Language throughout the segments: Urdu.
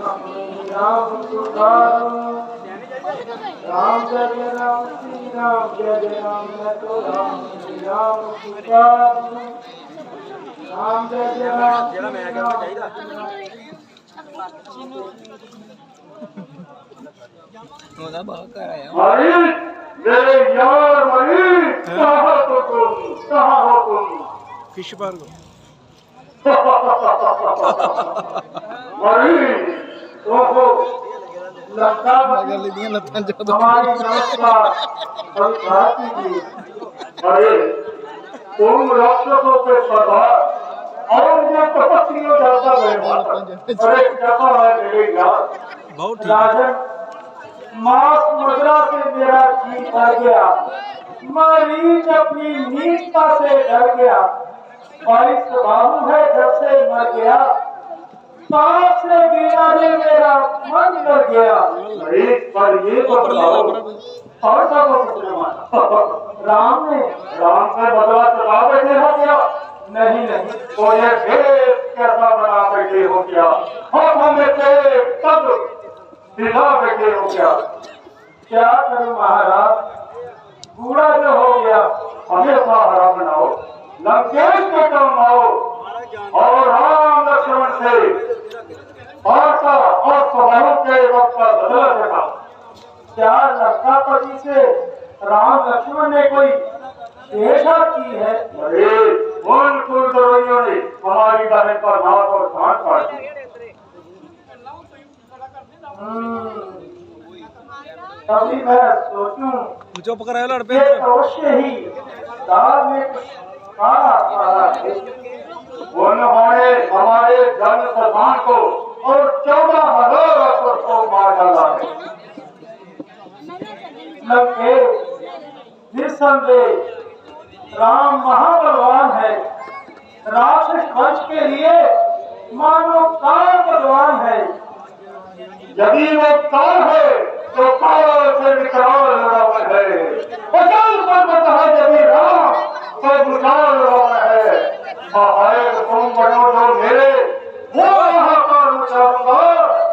رام رام جی رام شری رام جی رام نتو رام شری رام رام جی رام میرے یار فش بند ہماری سے میرا جی ڈر گیا۔ مریض اپنی نیتا سے ڈر گیا۔ بارش معلوم ہے جب سے مر گیا۔ پاس سے بیماری میرا من کر گیا۔ ایک بار یہ بتلاؤ اور سب مسلمان؟ رام نے رام سے بدلا چلا بیٹھے ہو گیا۔ نہیں نہیں تو یہ پھر کیسا بنا بیٹھے ہو گیا۔ ہم ہمیں تیرے تب دلا بیٹھے ہو گیا۔ کیا کروں مہاراج؟ کوڑا جو ہو گیا ہمیں سہارا بناؤ۔ لنکیش کے کام آؤ۔ اور رام لکشمن سے اور کا اور سوالوں کے وقت کا بدلا سکا کیا لکھا سے رام لکشمن نے کوئی پیشہ کی ہے؟ ارے ان کل دروئیوں نے ہماری بہن پر ہاتھ اور سانٹ کاٹ دی تبھی میں سوچوں جو پکڑا ہے لڑ پہ یہ روشے ہی۔ دار میں کہاں آتا ہے انہوں نے ہمارے جنگ سلمان کو اور چودہ ہزار افسر کو مار ڈالا ہے۔ مطلب کہ نسندیہ رام مہا بلوان ہے۔ راکش وش کے لیے مانو کار بلوان ہے۔ یدی وہ کار ہے تو کار سے نکال رہا ہے۔ بچان پر بتا جبھی رام تو بچان رہا ہے۔ সহায়ক সংগঠন মেরে মহাকার উচ্চারণ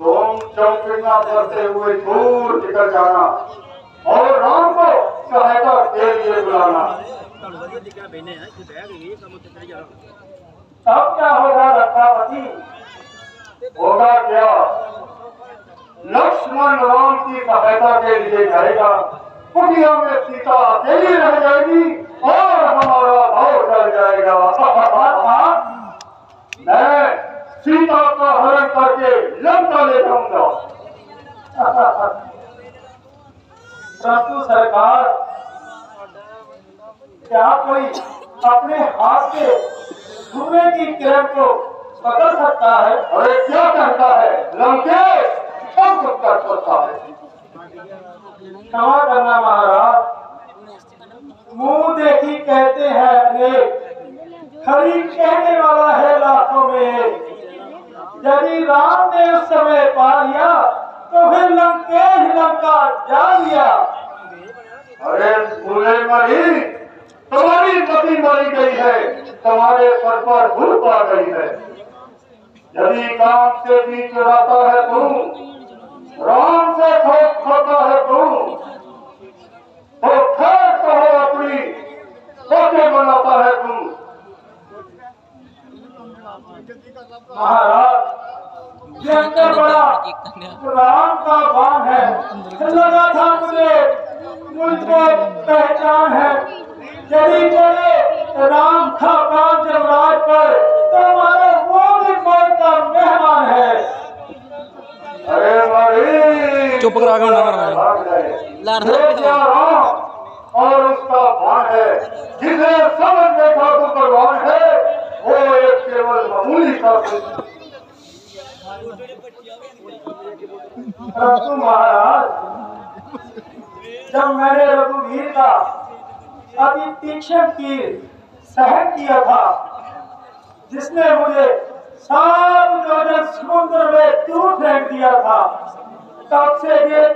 گوم چوکیاں کرتے ہوئے دور نکل جانا اور رام کو سہایتا کے لیے بلانا اب کیا ہوگا رکھا پتی ہوگا کیا لکشمن رام کی سہایتا کے لیے جائے گا کٹیا میں سیتا اکیلی رہ جائے گی اور ہمارا بھاؤ چل جائے گا میں سیتا کا ہرن کر کے لنکا لے جاؤں گا ساتو سرکار کیا کوئی اپنے ہاتھ کے سورے کی کرن کو پکڑ سکتا ہے۔ اور کیا کہتا ہے لنکے سب کچھ کر سکتا ہے کہاں کرنا مہاراج منہ دیکھی کہتے ہیں نیک کھڑی کہنے والا اسلام نے اس سمے پا لیا، تو پھر لنکیش لنکا جا لیا۔ ارے سورے مری تمہاری پتی ماری گئی ہے، تمہارے پر پر بھول پا گئی ہے۔ یعنی کام سے بھی چراتا ہے تو، رام سے کھوٹ کھوتا ہے تو۔ اور کہو اپنی سوچے بناتا ہے تم مہاراج کے اندر بڑا غلام کا بان ہے۔ لگا تھا مجھے مجھ کو پہچان ہے یہی بولے رام تھا کام جب پر تو ہمارے وہ بھی کا مہمان ہے ارے بھائی چپ کرا کے نہ کرنا لار اور اس کا بان ہے۔ جسے سمجھ دیکھا تو پروان ہے۔ رسو مہاراج جب میں نے رگویر کا ابھی تیکشن کی سہن کیا تھا، جس نے مجھے سات درجن سمندر میں کیوں پھینک دیا تھا تب سے یہ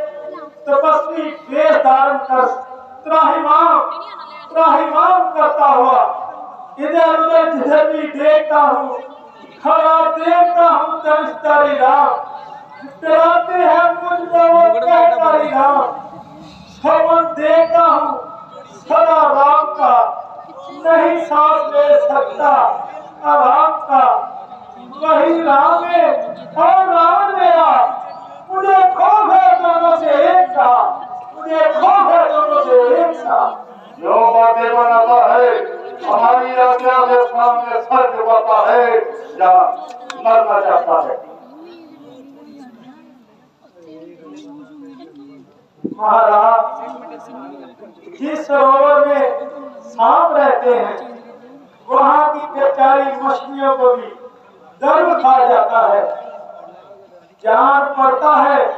تپسوی بے دارن کر تراہیمام تراہیمام کرتا ہوا ادھر ادھر جدھر بھی دیکھتا ہوں کھڑا دیکھتا ہوں درش تاری رام ہیں مجھ میں وہ کہتا تاری رام دیکھتا ہوں صدا رام کا۔ نہیں ساتھ لے سکتا، آرام کا۔ وہی رام ہے، اور مہاراج، جس سروور میں سام رہتے ہیں، وہاں کی بیچاری مچھلیوں کو بھی درد کھا جاتا ہے۔ جان پڑتا ہے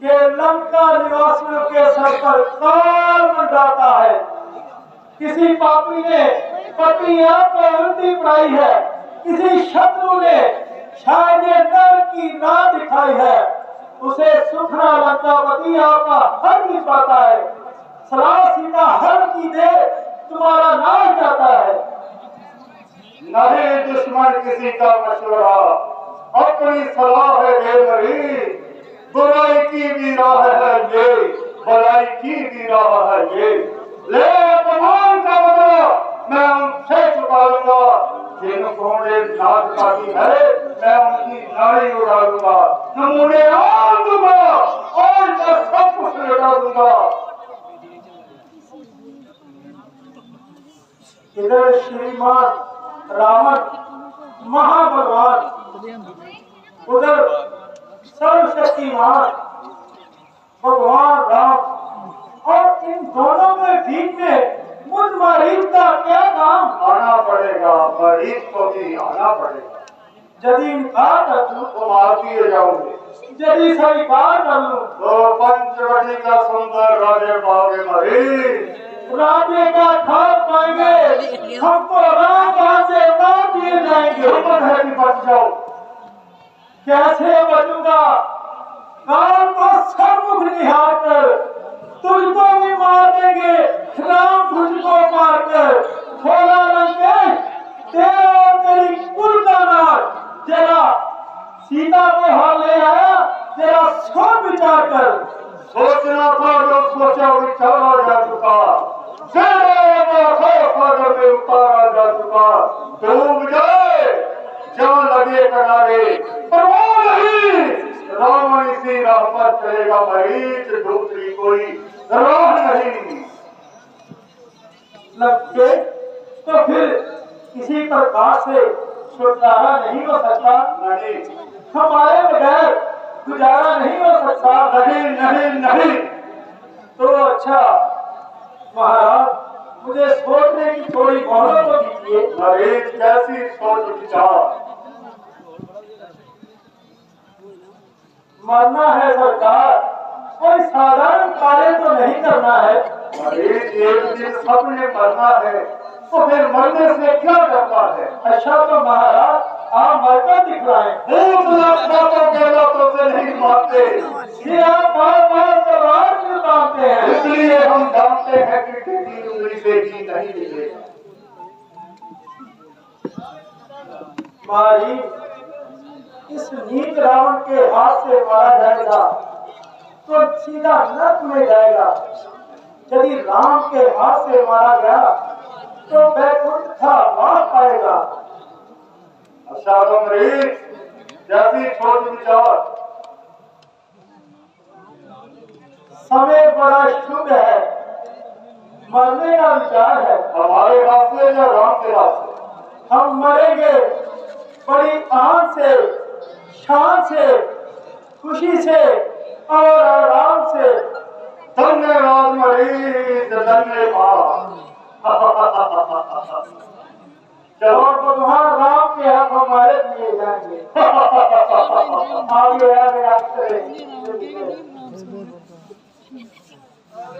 کہ لنکا نواسیوں کے سر پر کال منڈاتا ہے۔ کسی پاپی نے پتیاں پر اردی پڑھائی ہے، کسی شترو نے شاید نر کی نا دکھائی ہے۔ اسے سکھنا لگتا پتی آپ کا ہر بھی پاتا ہے۔ سلاح سیدھا ہر کی دے، تمہارا نہ جاتا ہے۔ نہیں دشمن کسی کا مشورہ، اپنی سلاح ہے بے مری برائی کی بھی راہ ہے یہ، بلائی کی بھی راہ ہے یہ۔ لے تمام کا بدلا میں ان سے چھپا لوں گا۔ جن کو نے ناچ پاتی ہے، میں ان کی نارے اڑا دوں گا۔ نمونے اور دوں گا۔ اور میں سب کچھ لٹا دوں گا۔ ادھر شریمان رامت مہا بھگوان ادھر سرو شکتی مان بھگوان رام، اور ان دونوں میں بیچ میں مجھ مریض کا کیا نام؟ آنا پڑے گا، مریض کو بھی آنا پڑے گا۔ جدی انکار کر دوں تو مارتی ہے جاؤں گے۔ جدی سویکار کر دوں تو پنچ وٹی کا سندر راجے باغے مری راجے کا تھاپ پائیں گے۔ ہم کو رام وہاں سے مار دیے جائیں گے۔ ہمت ہے کہ بچ جاؤ۔ کیسے بچوں گا؟ کار کو سرمکھ نہار کر۔ تجھ کو بھی مار دیں گے۔ رام تجھ کو مار کر۔ کھولا لنکیش سینہ میں ہار لے آیا تیرا سب بچار کر۔ سوچنا تھا جو سوچا بچھوڑا جا چکا۔ میں اتارا جا چکا۔ ڈوب جائے جان لگے کنارے۔ پرواہ نہیں راوڑی سی راہ چلے گا مریض دوسری کوئی راہ نہیں۔ لگ تو پھر کسی پرکار سے چھٹکارا نہیں ہو سکتا۔ نہیں۔ ہمارے بغیر گزارا نہیں ہو سکتا۔ نہیں نہیں نہیں۔ تو اچھا مہاراج مجھے سوچنے کی تھوڑی مہرت کو دیجیے۔ ارے کیسی سوچ بچار ماننا ہے سرکار کوئی سادھارن کارے تو نہیں کرنا ہے۔ ارے ایک دن سب نے مرنا ہے تو پھر مرنے سے کیا کرنا ہے؟ اچھا تو مہاراج آپ مرتا دکھ رہا ہے خوب ملاقاتوں کے لوگوں سے نہیں مانتے۔ یہ آپ بار بار زبان سے مانتے ہیں۔ اس لیے ہم جانتے ہیں کہ کسی دوسری بیٹی نہیں ملے۔ ماری اس نیت راون کے ہاتھ سے مارا جائے گا تو سیدھا نت میں جائے گا۔ یعنی رام کے ہاتھ سے مارا گیا تو بیکنٹھ تھا وہاں پائے گا۔ اشعار امریز جیسی چھوٹی چار سمے بڑا شدھ ہے مرنے کا وچار ہے ہمارے راستے یا رام کے راستے ہم مریں گے بڑی آن سے شان سے خوشی سے اور آرام سے دھنیہ واد مریض دھنیہ واد اور تمہارا رام میں آپ ہمارے لیے جائیں گے آگے آگے آپ کریں